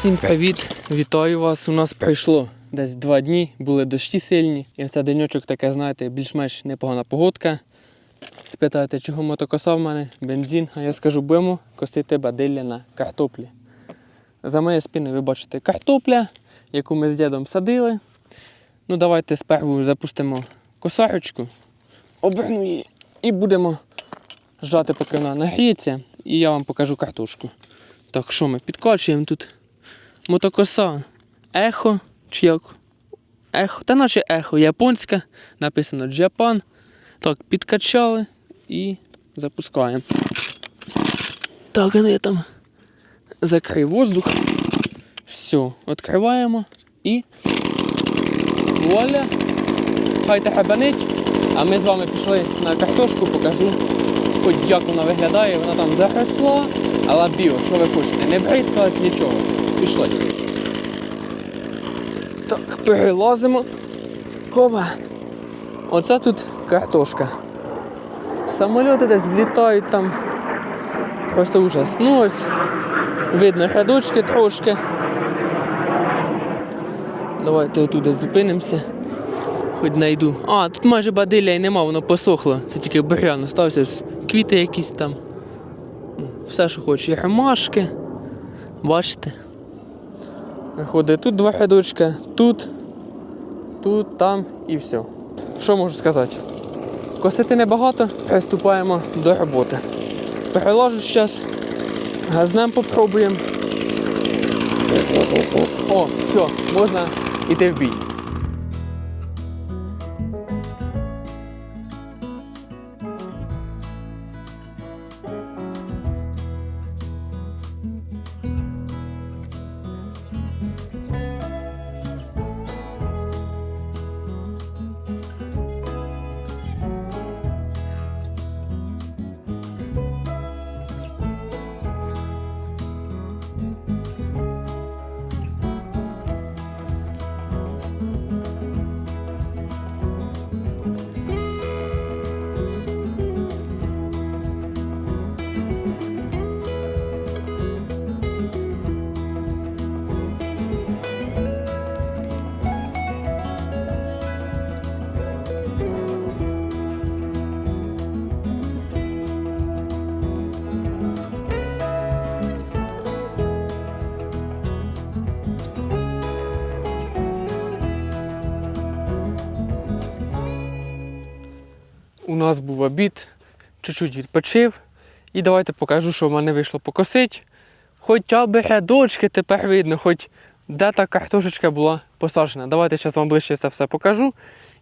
Всім привіт! Вітаю вас! У нас пройшло десь два дні, були дощі сильні. І оце денечок таке, знаєте, більш-менш непогана погодка. Спитаєте, чого мотокоса в мене, бензин, а я скажу, будемо косити бадилля на картоплі. За моєю спиною ви бачите картопля, яку ми з дідом садили. Ну, давайте спершу запустимо косарочку, оберну її і будемо жати, поки вона нагріється, і я вам покажу картошку. Так, що ми підкачуємо тут? Мотокоса Ехо чи як? Ехо, та наче ехо японська, написано Japan. Так, підкачали і запускаємо. Так, ну я там закрив воздух. Все, відкриваємо і вуаля. Хай хабанить. А ми з вами пішли на картошку, покажу, хоч як вона виглядає, вона там заросла, але біо, що ви хочете, не бризкалась нічого. Пішли. Так, перелазимо. Хоба. Оце тут картошка. Самольоти десь влітають там. Просто ужас. Ну ось, видно рядочки трошки. Давайте десь зупинимося. Хоч знайду. А, тут майже бадилля і нема, воно посохло. Це тільки бур'ян остався. Квіти якісь там. Ну, все, що хоче. Ромашки. Бачите? Ходить тут два рядочка, тут, тут, там і все. Що можу сказати? Косити небагато, приступаємо до роботи. Перелажу зараз, газнем попробуємо. О, все, можна йти в бій. У нас був обід, чуть-чуть відпочив. І давайте покажу, що в мене вийшло покосити. Хоча б рядочки тепер видно, хоч де та картошечка була посаджена. Давайте зараз вам ближче це все покажу.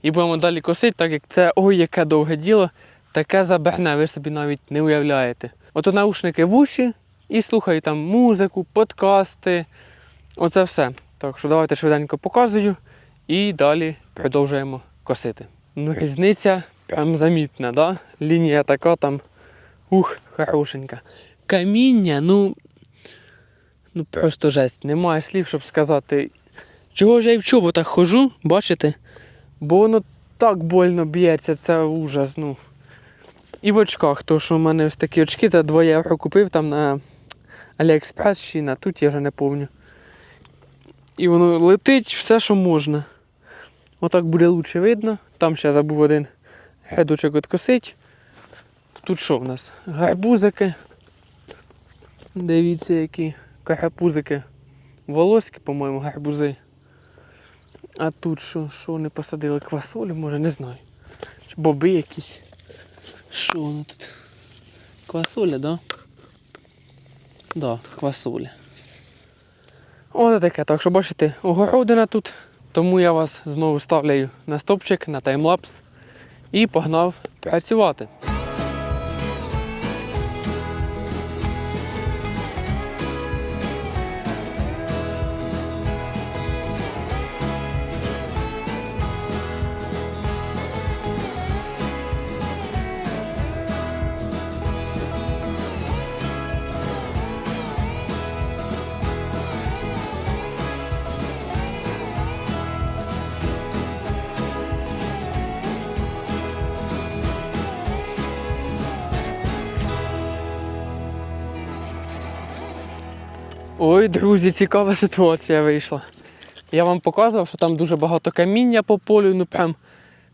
І будемо далі косити, так як це ой, яке довге діло, таке заберне, ви собі навіть не уявляєте. Ото наушники в уші і слухаю там музику, подкасти. Оце все. Так що давайте швиденько показую і далі продовжуємо косити. Ну, різниця прям замітна, да? Лінія така там. Ух, хорошенька. Каміння, ну. Ну просто жесть. Немає слів, щоб сказати. Чого ж я і в чоботах хожу, бачите? Бо воно так больно б'ється, це ужас. ну. І в очках, то що в мене ось такі очки за 2 євро купив там на Аліекспрес чи на тут, я вже не пам'ятаю. І воно летить все, що можна. Отак буде лучше видно. Там ще забув один рядочок відкосить. Тут що в нас? Гарбузики. Дивіться, які карапузики. Волоські, по-моєму, гарбузи. А тут що? Що вони посадили? Квасолю, може, не знаю. Чи боби якісь. Що воно тут? Квасоля, да? Да, квасоля. Ось таке. Так що бачите, огородина тут. Тому я вас знову ставляю на стопчик, на таймлапс і погнав працювати. Друзі, цікава ситуація вийшла. Я вам показував, що там дуже багато каміння по полю, ну прям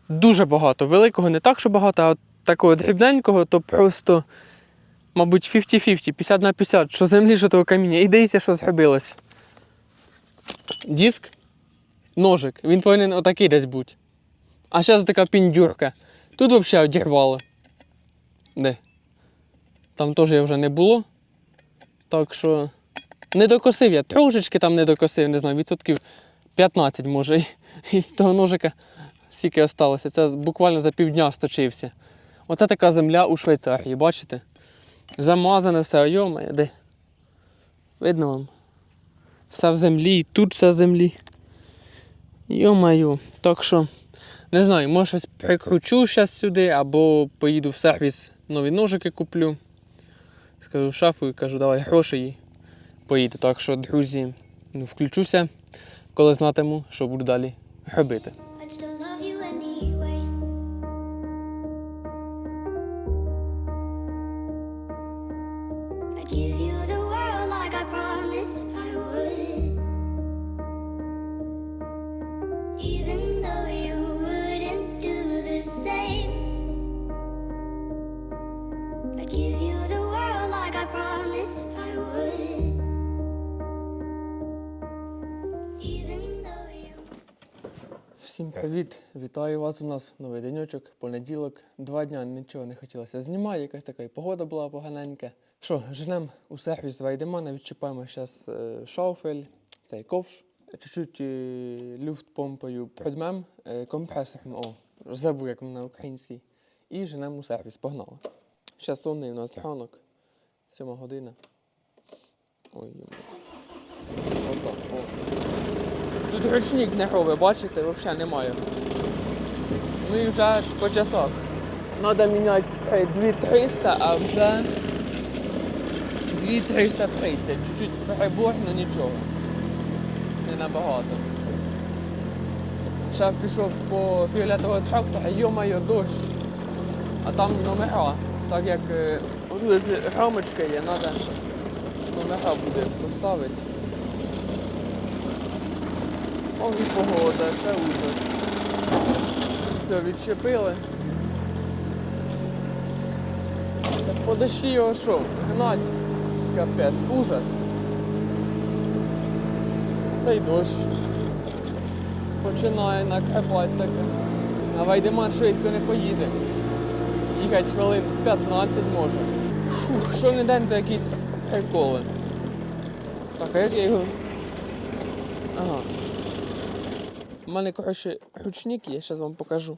дуже багато. Великого не так, що багато, а от такого дрібненького, то просто, мабуть, 50-50, 50 на 50, що землі, що того каміння. І дивіться, що зробилось. Диск, ножик, він повинен отакий десь бути. А зараз така піндюрка. Тут взагалі одірвало. Де? Там теж я вже не було. Так що. Не докосив я, трошечки там не докосив, не знаю, відсотків 15 може. І- з того ножика скільки осталося. Це буквально за півдня сточився. Оце така земля у Швейцарії, бачите? Замазане все, йома, де? Видно вам? Все в землі, тут все в землі. Йо-маю. Так що, не знаю, може щось прикручу зараз сюди, або поїду в сервіс, нові ножики куплю. Скажу шафу і кажу, давай гроші і поїду. Так що, друзі, ну, включуся, коли знатиму, що буду далі робити. Всім привіт! Вітаю вас у нас новий денечок, понеділок. Два дня нічого не хотілося знімати, якась така і погода була поганенька. Що, женемо у сервіс Вайдемана, відчіпаємо зараз шауфель, цей ковш, чуть-чуть е, люфт-помпою придмем, е, компресором, о, забув, як на українській. І женемо у сервіс, погнали. Зараз сонний у нас ранок, сьома година. Ой. Отак, о. Тут ручник не робить, бачите, взагалі немає. Ну і вже по часах. Треба міняти е, 2300, а вже 2330. Чуть-чуть перебор, але нічого. Не набагато. Шеф пішов по фіолетового трактора, йо-моє, дощ. А там номера. Так як е, рамочка є, треба номера буде поставити. І погода, це ужас. Все, відчепили. По дощі його що? Гнать. Капець, ужас. Цей дощ. Починає накрепати таке. На Вайдемар швидко не поїде. Їхати хвилин 15 може. Фух, що не день, то якісь приколи. Так, а як я його. Ага. У мене, коротше, ручник є, зараз вам покажу.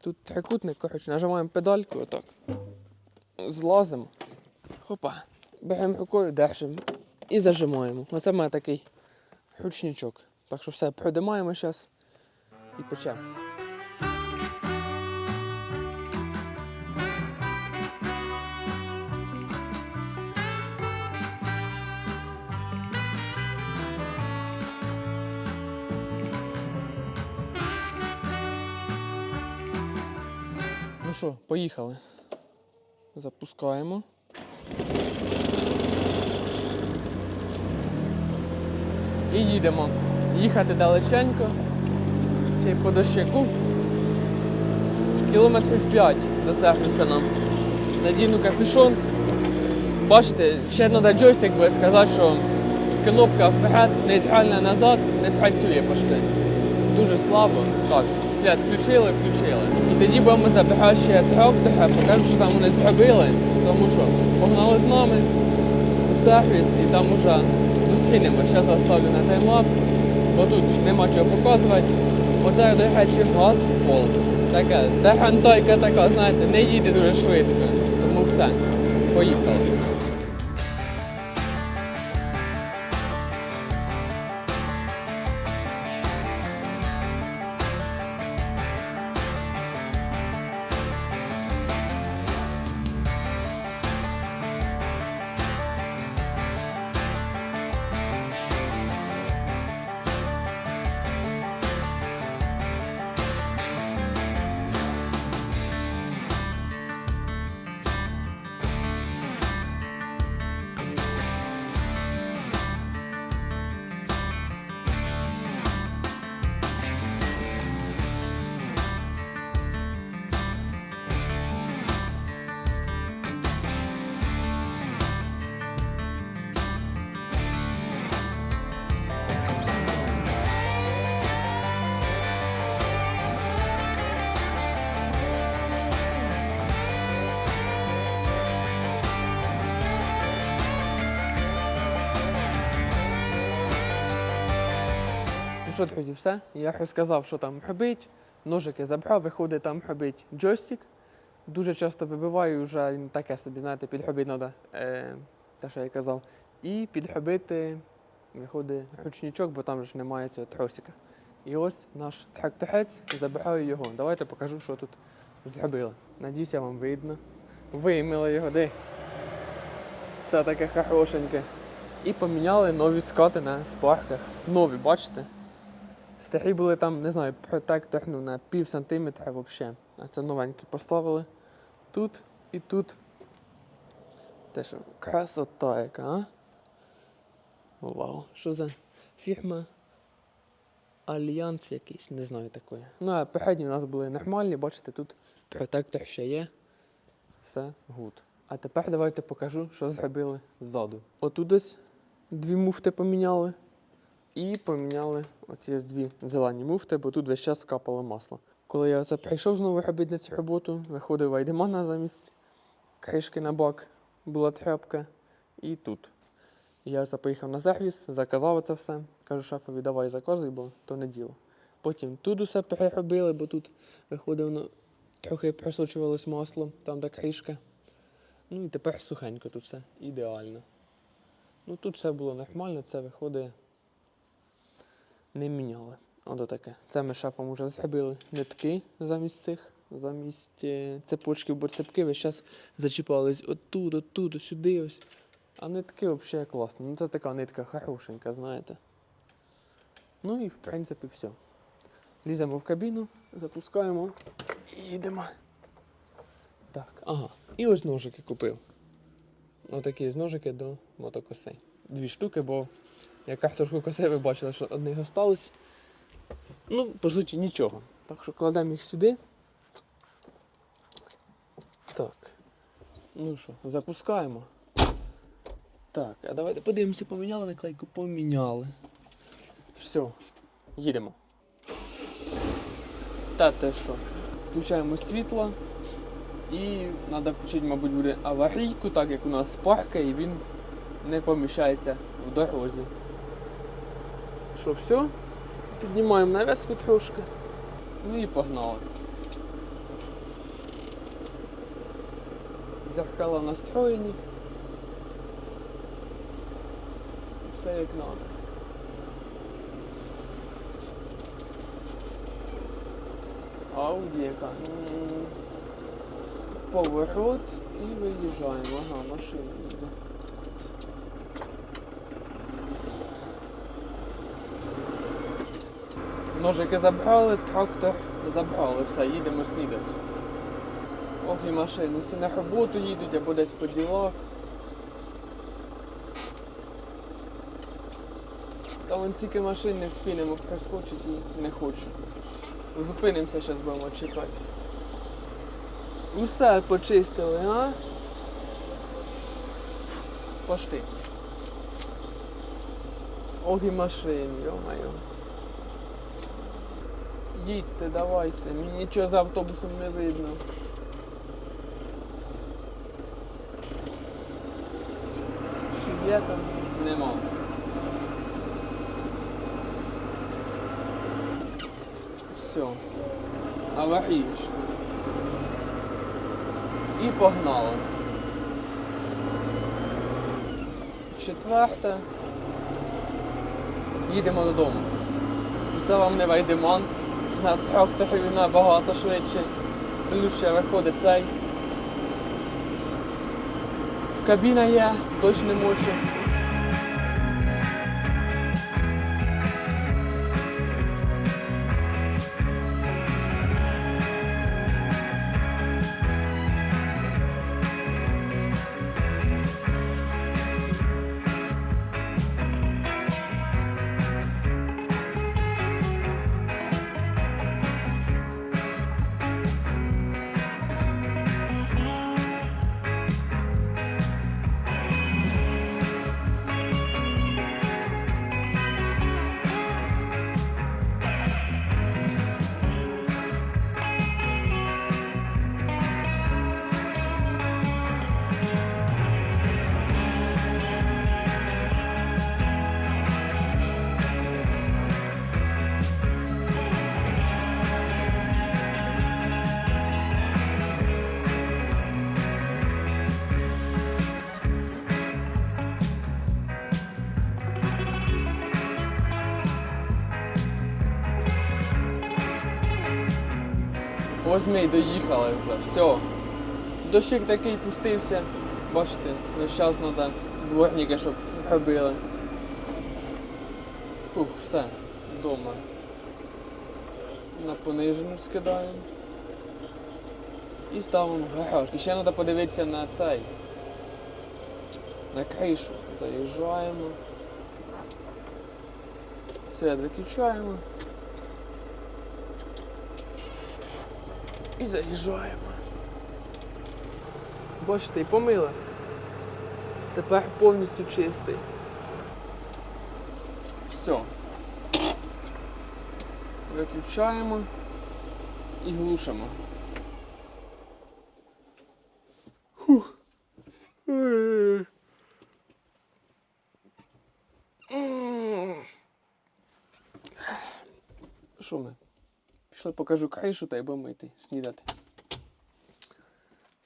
Тут трикутник, коротше, нажимаємо педальку отак. Злазимо. Хопа. Беремо рукою, держимо і зажимаємо. Оце в мене такий ручничок. Так що все, придимаємо зараз і печемо. Ну що, поїхали. Запускаємо. І їдемо. Їхати далеченько. Ще й по дощику. Кілометрів 5 до сервіса нам. Надіну капюшон. Бачите, ще треба джойстик буде сказати, що кнопка вперед, нейтральна назад не працює пошти. Дуже слабо. Так, свят включили, включили. І тоді будемо забирати ще трактора, покажу, що там вони зробили, тому що погнали з нами у сервіс і там уже зустрінемо. Зараз заставлю на таймлапс, бо тут нема чого показувати. Оце, до речі, газ в пол. Таке, дегантайка така, знаєте, не їде дуже швидко. Тому все, поїхали. Що, друзі, все. Я розказав, що там робить. Ножики забрав, виходить там робить джойстик. Дуже часто вибиваю, вже він таке собі, знаєте, підробити треба, е, те, що я казав. І підробити, виходить ручничок, бо там ж немає цього тросика. І ось наш тракторець, забираю його. Давайте покажу, що тут зробили. Надіюся, вам видно. Вимили його, де? Все таке хорошеньке. І поміняли нові скати на спарках. Нові, бачите? Старі були там, не знаю, протектор ну, на пів сантиметра взагалі. А це новенькі поставили. Тут і тут. Те що, красота яка, а? Вау, що за фірма? Альянс якийсь, не знаю такої. Ну, а передні у нас були нормальні, бачите, тут протектор ще є. Все гуд. А тепер давайте покажу, що зробили ззаду. Отут ось дві муфти поміняли. І поміняли оці дві зелені муфти, бо тут весь час капало масло. Коли я це прийшов знову робити на цю роботу, виходив Вайдемана замість кришки на бак, була тряпка. І тут. Я поїхав на сервіс, заказав це все. Кажу, шефові, давай заказуй, бо то не діло. Потім тут усе переробили, бо тут виходить, воно трохи просочувалось масло, там де кришка. Ну і тепер сухенько тут все ідеально. Ну тут все було нормально, це виходить. Не міняли. Ото таке. Це ми з шефом вже зробили нитки замість цих, замість е, цепочків, бо цепки весь час зачіпались отут, отут, сюди ось. А нитки взагалі класно. Ну це така нитка хорошенька, знаєте. Ну і в принципі все. Ліземо в кабіну, запускаємо і їдемо. Так, ага. І ось ножики купив. Отакі ось ножики до мотокоси. Дві штуки, бо я картошку коси, ви бачили, що одних осталось. Ну, по суті, нічого. Так що кладемо їх сюди. Так. Ну що, запускаємо. Так, а давайте подивимося, поміняли наклейку? Поміняли. Все, їдемо. Та те що? Включаємо світло. І треба включити, мабуть, буде аварійку, так як у нас спарка і він не поміщається в дорозі. Що, все? Піднімаємо нав'язку трошки. Ну і погнали. Дзеркала настроєні. Все як треба. Ауді яка. Поворот і виїжджаємо. Ага, машина їде. Ножики забрали, трактор забрали, все, їдемо снідати. Ох машини, всі на роботу їдуть або десь по ділах. Та вон стільки машин не вспінемо проскочити не хочу. Зупинимося, зараз будемо чекати. Усе почистили, а? Пошти. Ох і машин, йо-моє. Їдьте, давайте, мені нічого за автобусом не видно. Чи є там? Нема. Все. Аварійш. І погнали. Четверте. Їдемо додому. Це вам не вайдемон. На тракторі набагато швидше. Плюс виходить цей. Кабіна є, дощ не мучить. Возьми, доїхали вже, все. Дощик такий пустився. Бачите, весь час треба дворники, щоб робили. Фух, все, вдома. На понижену скидаємо. І ставимо в гараж. І ще треба подивитися на цей. На кришу. Заїжджаємо. Свет виключаємо. І заїжджаємо. Бачите, і помили. Тепер повністю чистий. Все. Виключаємо і глушимо. Фух. Ой. М. Що ми? Пішли покажу кришу та й йти снідати.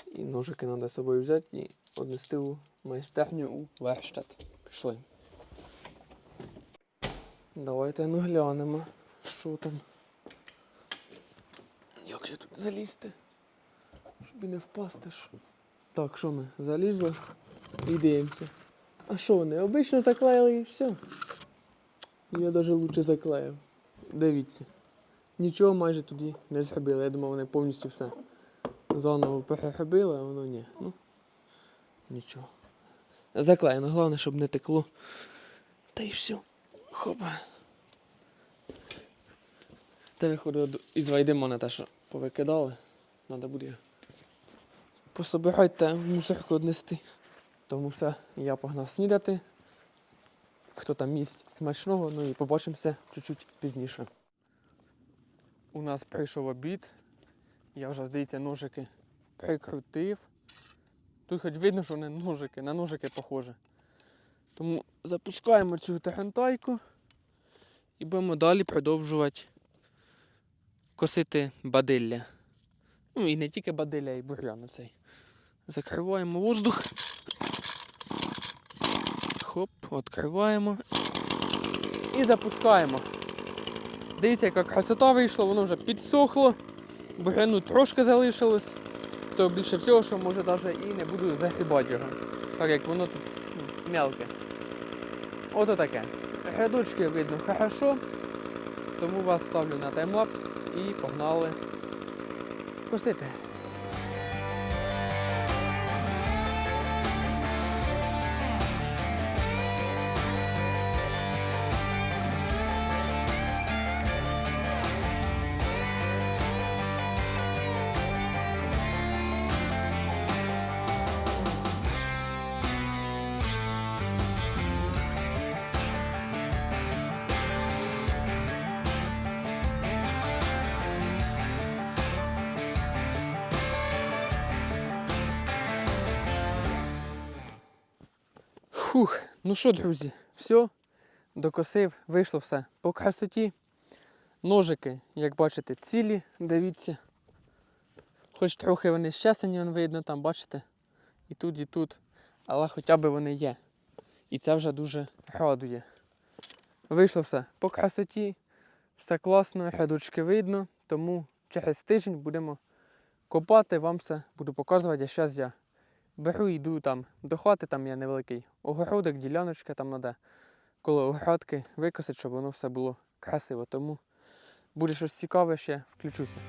І ножики треба з собою взяти і однести у майстерню у верштат. Пішли. Давайте ну глянемо, що там. Як я тут залізти? Щоб і не впасти. Так, що ми? Залізли і дивимося. А що вони? Обично заклеїли і все. Я навіть лучше заклеїв. Дивіться. Нічого майже тоді не зробили. Я думав, вони повністю все заново переробили, а воно ні. Ну, нічого. Заклеєно, головне, щоб не текло. Та й все. Хопа. Та виходить до- із вайдимона те, що повикидали. Треба буде пособирати та мусорку однести. Тому все, я погнав снідати. Хто там їсть смачного, ну і побачимося чуть-чуть пізніше. У нас прийшов обід. Я вже, здається, ножики прикрутив. Тут хоч видно, що не ножики, на ножики похоже. Тому запускаємо цю тарантайку і будемо далі продовжувати косити бадилля. Ну і не тільки бадилля, і бур'ян цей. Закриваємо воздух. Хоп, відкриваємо. І запускаємо. Дивіться, яка красота вийшла, воно вже підсохло. Буряну трошки залишилось. То більше всього, що може навіть і не буду загрібати його. Так як воно тут м'ялке. мелке. Ото таке. Грядочки видно хорошо. Тому вас ставлю на таймлапс і погнали косити. Ну що, друзі, все, докосив, вийшло все по красоті. Ножики, як бачите, цілі, дивіться. Хоч трохи вони щасені, вон видно, там, бачите, і тут, і тут. Але хоча б вони є. І це вже дуже радує. Вийшло все по красоті, все класно, рядочки видно, тому через тиждень будемо копати, вам все буду показувати, а зараз я Беру йду там до хати, там є невеликий огородок, діляночка, там треба коло огородки викосити, щоб воно все було красиво. Тому буде щось цікаве ще, включуся.